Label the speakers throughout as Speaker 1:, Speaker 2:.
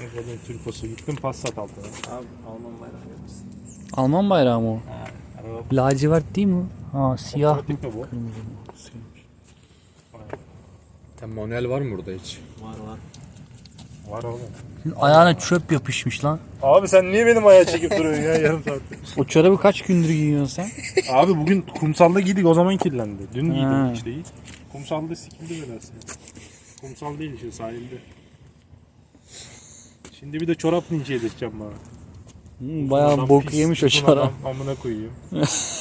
Speaker 1: Ege'nin Türkosu gittim Passat aldım.
Speaker 2: Abi Alman bayrağı yapmışsın.
Speaker 3: Alman bayrağı mı o?
Speaker 2: Ha, araba
Speaker 3: Lacivert değil mi? Ha siyah.
Speaker 1: Otomatik mi bu?
Speaker 3: Kırmızı.
Speaker 4: Sen manuel var mı burada hiç?
Speaker 2: var var.
Speaker 1: Var oğlum.
Speaker 3: Ayağına çöp yapışmış lan.
Speaker 1: Abi sen niye benim ayağı çekip duruyorsun ya yarım saattir?
Speaker 3: O çorabı kaç gündür giyiyorsun sen?
Speaker 1: Abi bugün kumsalda giydik o zaman kirlendi. Dün
Speaker 3: Ha.
Speaker 1: giydim işte iyi. Kumsalda sikildi belası. Kumsal değil işte sahilde. Şimdi bir de çorap linç edeceğim bana.
Speaker 3: Hmm, Bayağı bok yemiş o çorap.
Speaker 1: Amına koyayım.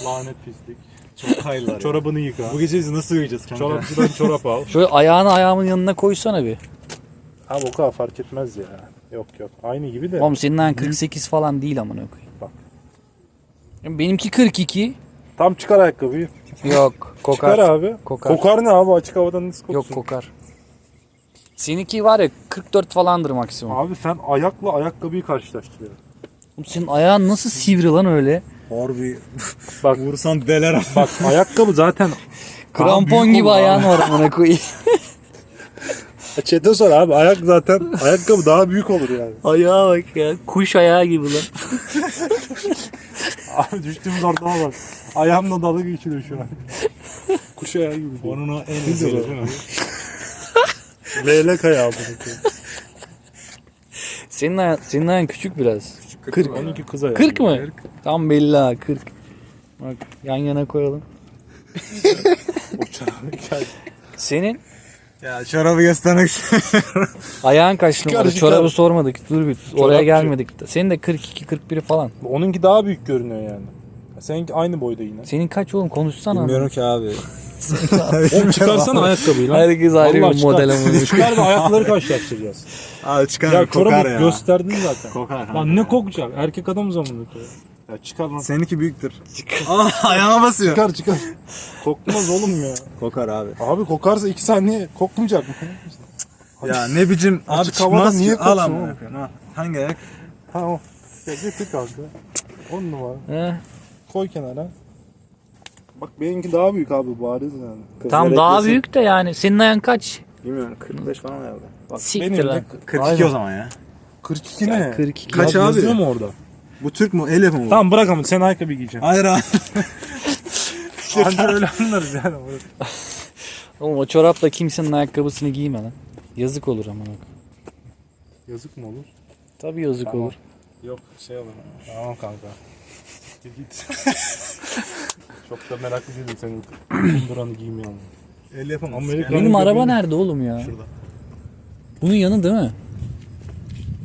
Speaker 1: Lanet pislik.
Speaker 2: Çok hayırlar.
Speaker 1: Çorabını yıka.
Speaker 2: Bu gece biz nasıl uyuyacağız kanka?
Speaker 1: Çorapçıdan çorap al.
Speaker 3: Şöyle ayağını ayağımın yanına koysana bir.
Speaker 1: Abi o kadar fark etmez ya. Yok yok. Aynı gibi de.
Speaker 3: Oğlum senin ayağın 48 falan değil amına koyayım.
Speaker 1: Bak.
Speaker 3: Benimki 42.
Speaker 1: Tam çıkar ayakkabıyı.
Speaker 3: Yok kokar.
Speaker 1: Çıkar abi.
Speaker 3: Kokar.
Speaker 1: Kokar ne abi açık havadan nasıl koksun?
Speaker 3: Yok kokar. Seninki var ya 44 falandır maksimum.
Speaker 1: Abi sen ayakla ayakkabıyı karşılaştırıyorsun.
Speaker 3: Oğlum senin ayağın nasıl sivri lan öyle?
Speaker 2: Harbi.
Speaker 1: Bak
Speaker 2: Vursan deler
Speaker 1: bak ayakkabı zaten
Speaker 3: Krampon gibi ayağın var amına koyayım.
Speaker 1: Çete sor abi ayak zaten ayakkabı daha büyük olur yani.
Speaker 3: Ayağa bak ya. Kuş ayağı gibi lan.
Speaker 1: Abi düştüğümüz ortama bak. Ayağımla dalga geçiriyor şu an. Kuş ayağı gibi. değil.
Speaker 2: Onun o en
Speaker 1: Nedir
Speaker 2: iyisi
Speaker 1: o?
Speaker 2: değil mi?
Speaker 1: Leylek ayağı bu.
Speaker 3: Senin ayağın, senin ayağın küçük biraz. 40.
Speaker 1: 12 kız ayağı.
Speaker 3: 40 mı? Tam belli ha 40. Bak yan yana koyalım. Senin
Speaker 2: Ya çorabı göstermek
Speaker 3: ayağın kaç numara?
Speaker 1: çıkar.
Speaker 3: Çorabı sormadık. Dur bir. Oraya
Speaker 1: Çorapçı.
Speaker 3: gelmedik. Senin de 42 41 falan.
Speaker 1: Onunki daha büyük görünüyor yani. Seninki aynı boyda yine.
Speaker 3: Senin kaç oğlum konuşsana.
Speaker 2: Bilmiyorum ki abi.
Speaker 1: Oğlum çıkarsana ayakkabıyı lan.
Speaker 3: Herkes ayrı
Speaker 1: Vallahi
Speaker 3: bir
Speaker 1: çıkar.
Speaker 3: model ama.
Speaker 1: Çıkar da ayakları karşılaştıracağız.
Speaker 2: Abi çıkar
Speaker 1: ya
Speaker 2: kokar ya.
Speaker 1: gösterdin zaten.
Speaker 2: Kokar.
Speaker 1: Lan ne kokacak? Erkek adam zamanı. Ya çıkar lan.
Speaker 2: Seninki büyüktür. Aa ayağıma basıyor.
Speaker 1: Çıkar çıkar. Kokmaz oğlum ya.
Speaker 2: Kokar abi.
Speaker 1: Abi kokarsa iki saniye kokmayacak mı?
Speaker 2: Ya ne biçim abi
Speaker 1: Açık havada
Speaker 2: çıkmaz
Speaker 1: niye
Speaker 2: niye Al
Speaker 1: koksun
Speaker 2: amına
Speaker 1: oğlum?
Speaker 2: koyayım, ha. Hangi ayak?
Speaker 1: Ha o. Ya getir kanka. On numara.
Speaker 3: He.
Speaker 1: Koy kenara. Bak benimki daha büyük abi bariz yani. Kız
Speaker 3: Tam daha
Speaker 1: gereklesin.
Speaker 3: büyük de yani. Senin ayağın kaç?
Speaker 2: Bilmiyorum 45 falan herhalde.
Speaker 1: Bak
Speaker 3: Siktir
Speaker 1: benim
Speaker 3: lan.
Speaker 1: de
Speaker 2: 42
Speaker 1: Aynen.
Speaker 2: o zaman ya.
Speaker 1: 42 ne?
Speaker 3: 42.
Speaker 2: Kaç
Speaker 1: Ya
Speaker 2: abi?
Speaker 1: Yazıyor mu orada?
Speaker 2: Bu Türk mü? El yapımı bu.
Speaker 1: Tamam bırak ama sen ayakkabı giyeceksin.
Speaker 2: Hayır abi.
Speaker 1: Anca öyle anlarız yani.
Speaker 3: Oğlum o çorapla kimsenin ayakkabısını giyme lan. Yazık olur ama.
Speaker 1: Yazık mı olur?
Speaker 3: Tabii yazık
Speaker 1: Tamam.
Speaker 3: olur.
Speaker 1: Yok şey olur. Tamam kanka. Git git. Çok da meraklı değilim senin kunduranı giymeyen.
Speaker 2: El yapımı.
Speaker 1: Amerika-
Speaker 3: Benim araba nerede oğlum ya?
Speaker 2: Şurada.
Speaker 3: Bunun yanı değil mi?